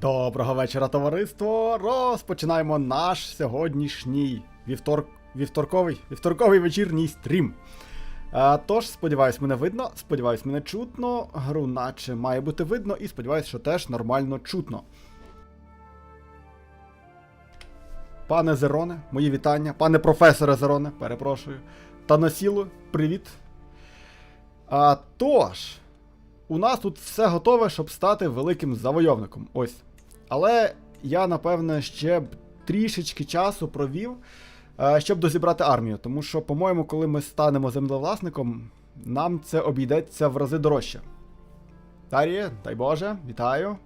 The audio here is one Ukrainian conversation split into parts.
Доброго вечора, товариство! Розпочинаємо наш сьогоднішній вівтор... вівторковий, вівторковий вечірній стрім. А, тож, сподіваюсь, мене видно, сподіваюсь, мене чутно. Гру наче має бути видно, і сподіваюсь, що теж нормально чутно. Пане Зероне, мої вітання. Пане професоре Зероне, перепрошую. Та насілу, привіт. А, тож, у нас тут все готове, щоб стати великим завойовником. Ось. Але я, напевне, ще б трішечки часу провів, е, щоб дозібрати армію. Тому що, по-моєму, коли ми станемо землевласником, нам це обійдеться в рази дорожче. Дар'є, дай Боже, вітаю.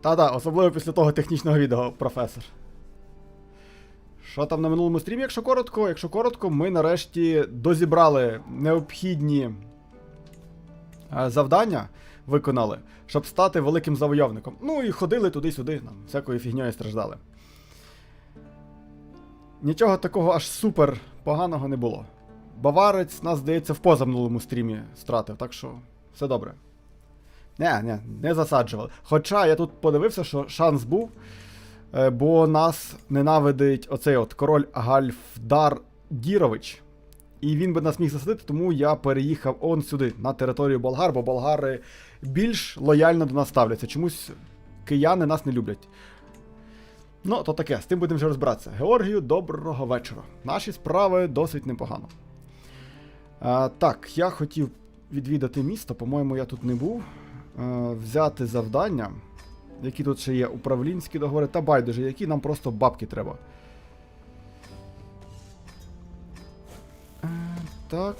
Та-та, особливо після того технічного відео, професор. Що там на минулому стрімі, якщо коротко? Якщо коротко, ми нарешті дозібрали необхідні завдання, виконали, щоб стати великим завойовником. Ну і ходили туди-сюди, всякою фігньою страждали. Нічого такого аж супер поганого не було. Баварець нас, здається, в позаминулому стрімі стратив, так що все добре. Не, не, не засаджували. Хоча я тут подивився, що шанс був. Е, Бо нас ненавидить оцей от король Гальфдар Дірович. І він би нас міг засадити, тому я переїхав он сюди, на територію болгар, бо болгари більш лояльно до нас ставляться. Чомусь кияни нас не люблять. Ну, то таке, з тим будемо вже розбиратися. Георгію, доброго вечора. Наші справи досить непогано. А, так, я хотів відвідати місто, по-моєму, я тут не був. А, взяти завдання які тут ще є управлінські договори, та байдуже, які нам просто бабки треба. Так.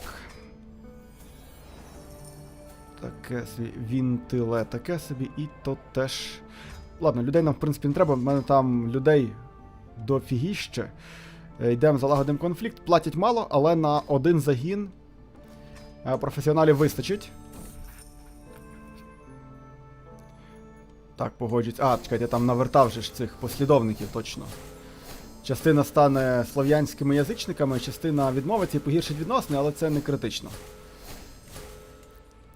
Таке собі вінтиле, таке собі, і то теж. Ладно, людей нам, в принципі, не треба, в мене там людей дофігіще. Е, Йдемо залагодимо конфлікт. Платять мало, але на один загін е, професіоналів вистачить. Так, погоджуюсь. А, чекайте, я там навертав же ж цих послідовників точно. Частина стане слов'янськими язичниками, частина відмовиться і погіршить відносини, але це не критично.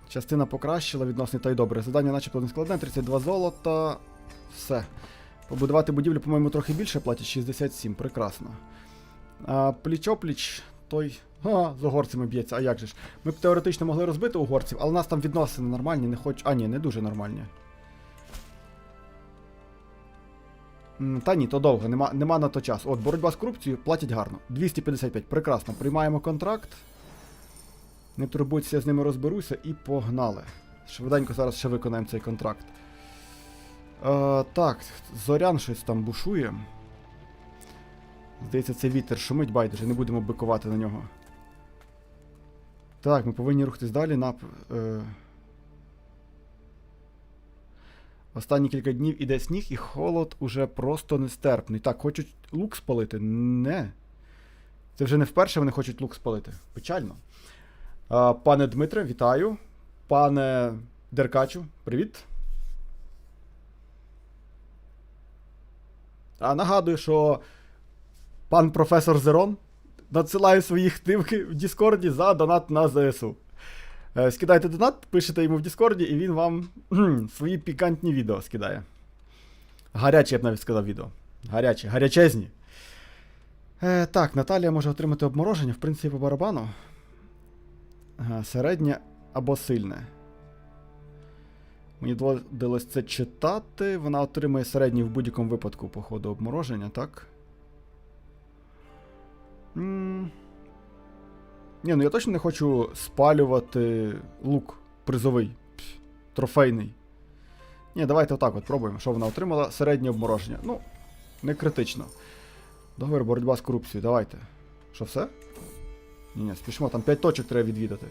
Частина покращила відносини, та й добре. Задання начебто не складне, 32 золота. Все. Побудувати будівлю, по-моєму, трохи більше платять 67, прекрасно. А, пліч-опліч, той. А, з угорцями б'ється, а як же ж? Ми б теоретично могли розбити угорців, але у нас там відносини нормальні, не хоч. А, ні, не дуже нормальні. Та ні, то довго, нема, нема на то часу. От, боротьба з корупцією платять гарно. 255, прекрасно. Приймаємо контракт. Не турбуйтеся, я з ними розберуся і погнали. Швиденько зараз ще виконаємо цей контракт. Е, так, зорян щось там бушує. Здається, це вітер шумить, байдуже, не будемо бикувати на нього. Так, ми повинні рухатись далі на. Е... Останні кілька днів іде сніг, і холод уже просто нестерпний. Так, хочуть лук спалити? Не. Це вже не вперше вони хочуть лук спалити. Печально. А, пане Дмитре, вітаю. Пане Деркачу, привіт. А нагадую, що пан професор Зерон надсилає свої хтивки в Діскорді за донат на ЗСУ. Е, Скидайте донат, пишете йому в Діскорді, і він вам свої пікантні відео скидає. Гарячі, я б навіть сказав відео. Гарячі, гарячезні. Е, так, Наталія може отримати обмороження, в принципі, по барабану. Ага, середнє або сильне. Мені доводилось це читати. Вона отримує середній в будь-якому випадку, по ходу обмороження, так? м ні, ну я точно не хочу спалювати лук призовий, трофейний. Ні, давайте отак от пробуємо, що вона отримала. Середнє обмороження. Ну, не критично. Договір боротьба з корупцією, давайте. Що все? Ні, ні, спішимо, там 5 точок треба відвідати.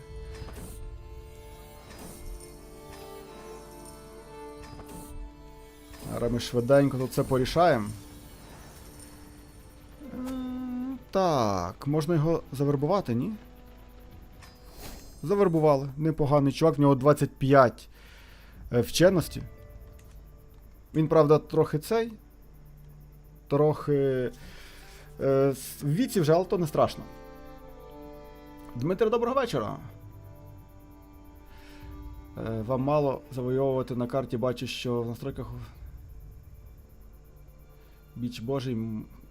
Зараз ми швиденько тут це порішаємо. Е, Так, можна його завербувати, ні? Завербували. Непоганий чувак, в нього 25 е, вченості. Він, правда, трохи цей. Трохи. Е, в віці вже, але то не страшно. Дмитро, доброго вечора. Е, Вам мало завойовувати на карті, бачу, що в настройках. Біч Божий.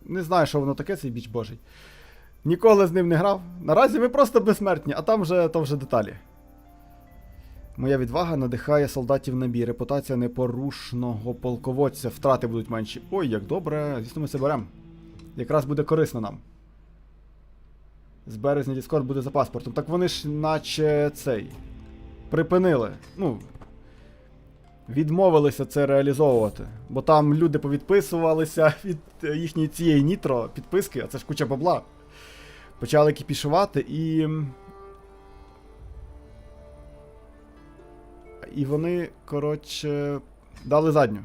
Не знаю, що воно таке, цей біч Божий. Ніколи з ним не грав. Наразі ми просто безсмертні, а там вже то вже деталі. Моя відвага надихає солдатів на бій. Репутація непорушного полководця. Втрати будуть менші. Ой, як добре, звісно, ми це беремо. Якраз буде корисно нам. З березня Discord буде за паспортом. Так вони ж наче цей. Припинили. Ну. Відмовилися це реалізовувати. Бо там люди повідписувалися від їхньої цієї нітро підписки, а це ж куча бабла. Почали кіпішувати і. І вони, коротше, дали задню.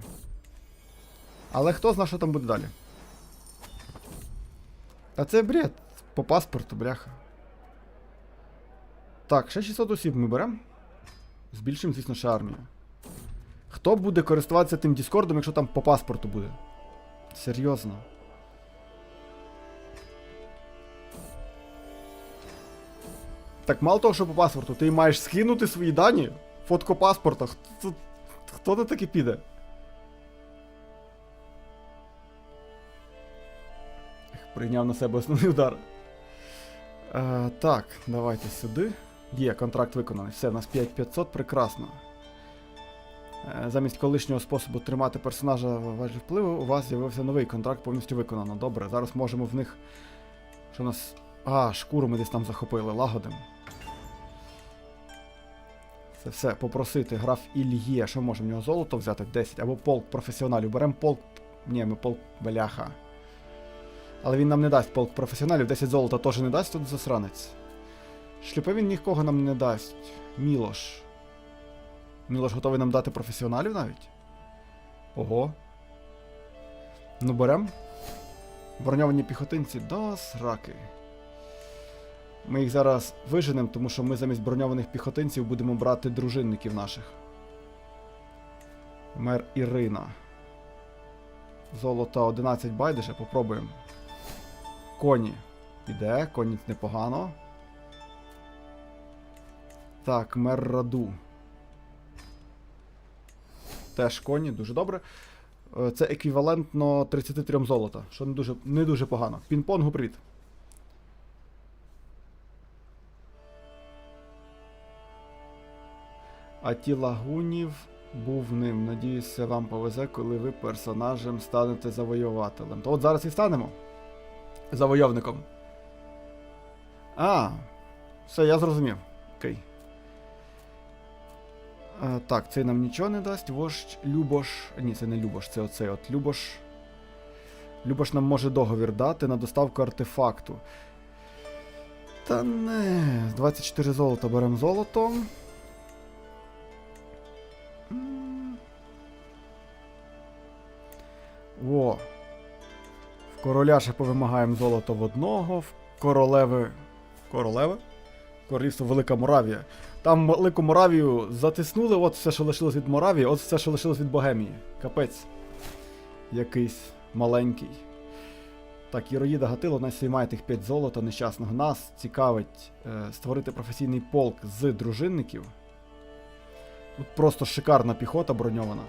Але хто зна, що там буде далі? А це бред. По паспорту, бляха. Так, ще 600 осіб ми беремо. Збільшимо, звісно, ще армію. Хто буде користуватися тим Діскордом, якщо там по паспорту буде? Серйозно. Так мало того, що по паспорту, ти маєш скинути свої дані, фотку паспорта. Хто, хто на таки піде? Прийняв на себе основний удар. Е, так, давайте сюди. Є, контракт виконаний. Все, у нас 5500, прекрасно. Е, Замість колишнього способу тримати персонажа в важі впливу, у вас з'явився новий контракт повністю виконано. Добре, зараз можемо в них. Що у нас. А, шкуру ми десь там захопили, лагодим. Це все, попросити граф Ільє, що можемо в нього золото взяти 10, або полк професіоналів. Беремо полк. Ні, ми полк бляха. Але він нам не дасть полк професіоналів, 10 золота теж не дасть тут засранець. Шлюпи він нікого нам не дасть. Мілош. Мілош готовий нам дати професіоналів навіть? Ого. Ну берем. Броньовані піхотинці до сраки. Ми їх зараз виженемо, тому що ми замість броньованих піхотинців будемо брати дружинників наших. Мер Ірина. Золото 11 байдуже, попробуємо. Коні. Іде, коні непогано. Так, мер Раду. Теж коні, дуже добре. Е, Це еквівалентно 33 золота, що не дуже, не дуже погано. Пінг-понгу привіт. А ті лагунів був ним. Надіюся, вам повезе, коли ви персонажем станете завоювателем. То от зараз і станемо. Завойовником. А, все, я зрозумів. Окей. А, так, цей нам нічого не дасть. Вождь Любош. Ні, це не Любош, це оцей от Любош. Любош нам може договір дати на доставку артефакту. Та не, 24 золота беремо золото. Короля ще повимагаємо золото в одного, в королеви. Королеви? Королівство Велика Моравія. Там Велику Моравію затиснули, от все, що лишилось від Моравії, от все, що лишилось від Богемії. Капець. Якийсь маленький. Так, Іроїда Гатило нас має тих 5 золота нещасного. Нас цікавить е, створити професійний полк з дружинників. Тут просто шикарна піхота броньована.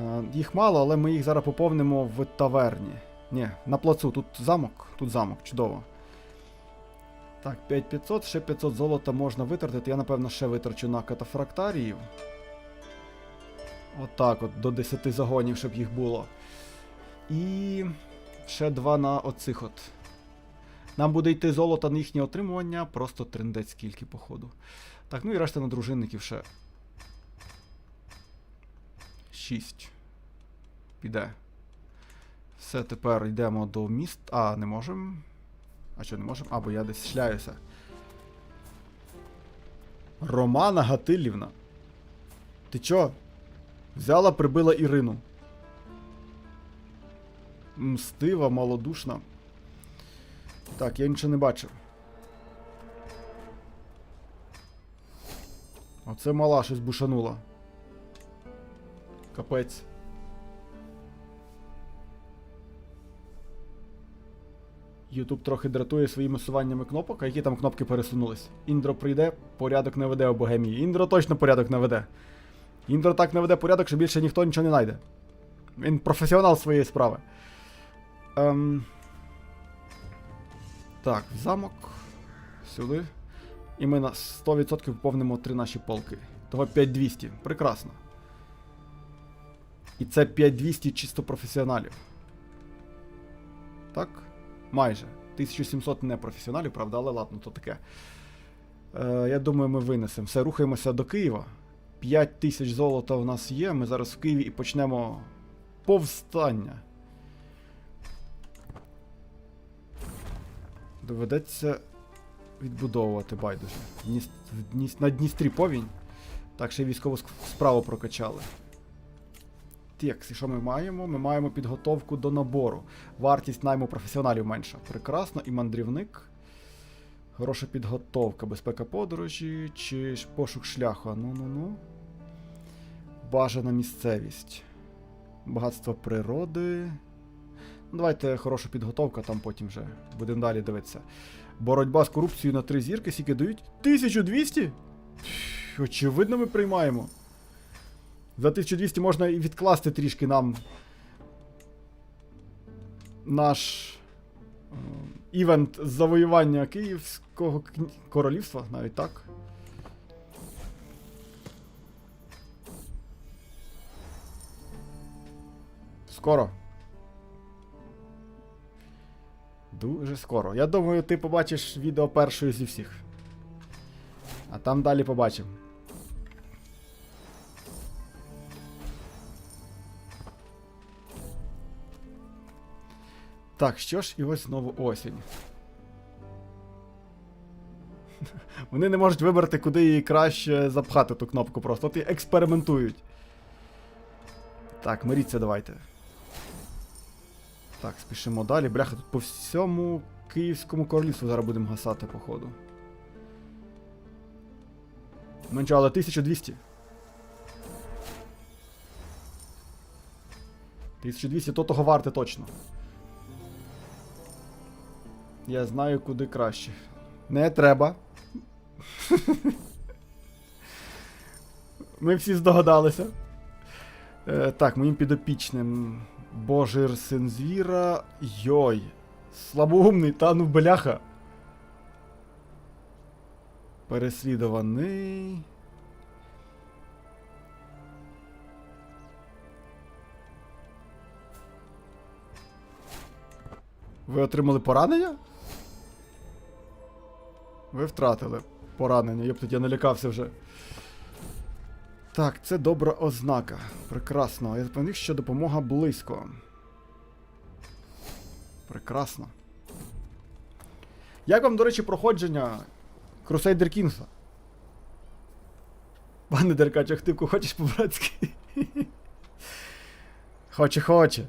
Е, їх мало, але ми їх зараз поповнимо в таверні. Ні, на плацу. Тут замок, тут замок, чудово. Так, 5500, ще 500 золота можна витратити. Я, напевно, ще витрачу на катафрактаріїв. Отак от, до 10 загонів, щоб їх було. І ще два на оцих от. Нам буде йти золото на їхнє отримування, просто трендець скільки, походу. Так, ну і решта на дружинників ще. 6. Піде. Все, тепер йдемо до міст. А, не можемо. А що, не можемо? А, бо я десь шляюся. Романа Гатилівна. Ти чо? Взяла, прибила Ірину. Мстива, малодушна. Так, я нічого не бачив. Оце мала щось бушанула. Капець. Ютуб трохи дратує своїми суваннями кнопок, а які там кнопки пересунулись. Індро прийде, порядок не веде у Богемії. Індро точно порядок не веде. Індро так не веде порядок, що більше ніхто нічого не знайде. Він професіонал своєї справи. Ем... Так, замок. Сюди. І ми на 100% поповнимо три наші полки. Того 5200. Прекрасно. І це 5200 чисто професіоналів. Так? Майже. 1700 не професіоналів, правда, але ладно, то таке. Е, я думаю, ми винесемо. Все, рухаємося до Києва. 5 тисяч золота у нас є. Ми зараз в Києві і почнемо повстання. Доведеться відбудовувати байдуже. В На Дністрі повінь. Так, ще й військову справу прокачали. Так, і що ми маємо? Ми маємо підготовку до набору. Вартість найму професіоналів менша. Прекрасно, і мандрівник. Хороша підготовка, безпека подорожі чи пошук шляху. Ну ну ну. Бажана місцевість. Багатство природи. Ну, давайте хороша підготовка, там потім вже будемо далі дивитися. Боротьба з корупцією на три зірки, скільки дають? 1200? Очевидно, ми приймаємо. За 1200 можна і відкласти трішки нам наш е, івент завоювання Київського королівства, навіть так. Скоро. Дуже скоро. Я думаю, ти побачиш відео першою зі всіх. А там далі побачимо. Так, що ж, і ось знову осінь. Вони не можуть вибрати, куди її краще запхати ту кнопку просто. От і експериментують. Так, миріться давайте. Так, спішимо далі. Бляха, тут по всьому Київському королівству зараз будемо гасати, походу. Менше, але 1200. 1200 то того варте точно. Я знаю, куди краще. Не треба. Ми всі здогадалися. Е, так, моїм підопічним. Божир син звіра. Йой. Слабоумний, та ну бляха. Переслідуваний. Ви отримали поранення? Ви втратили поранення, Йоптать, я налякався вже. Так, це добра ознака. Прекрасно. Я запевнив, що допомога близько. Прекрасно. Як вам, до речі, проходження Crusader Kings? Пане Деркач, активку хочеш по-братськи? Хоче, хоче.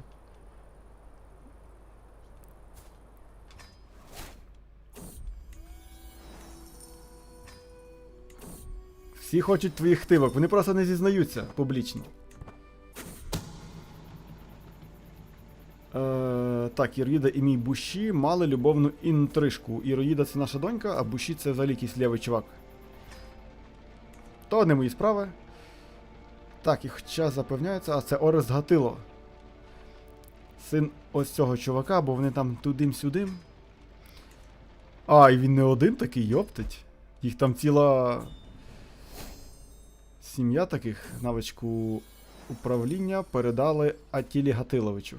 Всі хочуть твоїх хтивок, вони просто не зізнаються публічно. Е, так, Іроїда і мій Буші мали любовну інтрижку. Іроїда це наша донька, а Буші це взагалі якийсь лівий чувак. То не мої справи. Так, і хоча запевняються, а це Орес Гатило. Син ось цього чувака, бо вони там тудим-сюдим. А, і він не один такий, йоптить. Їх там ціла сім'я таких навичку управління передали Атілі Гатиловичу.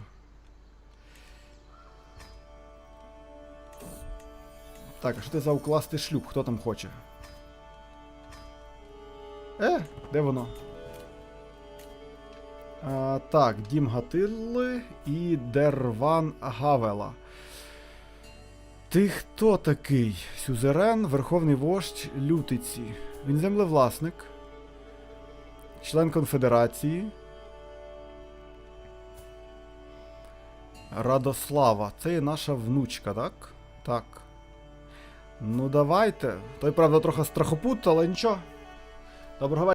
Так, а що це за укласти шлюб? Хто там хоче? Е, де воно? А, так, Дім Гатилли і Дерван Гавела. Ти хто такий? Сюзерен, верховний вождь Лютиці. Він землевласник. Член конфедерації. Радослава. Це є наша внучка, так? Так. Ну давайте. Той, правда, трохи страхопут, але нічого. Доброго вечора.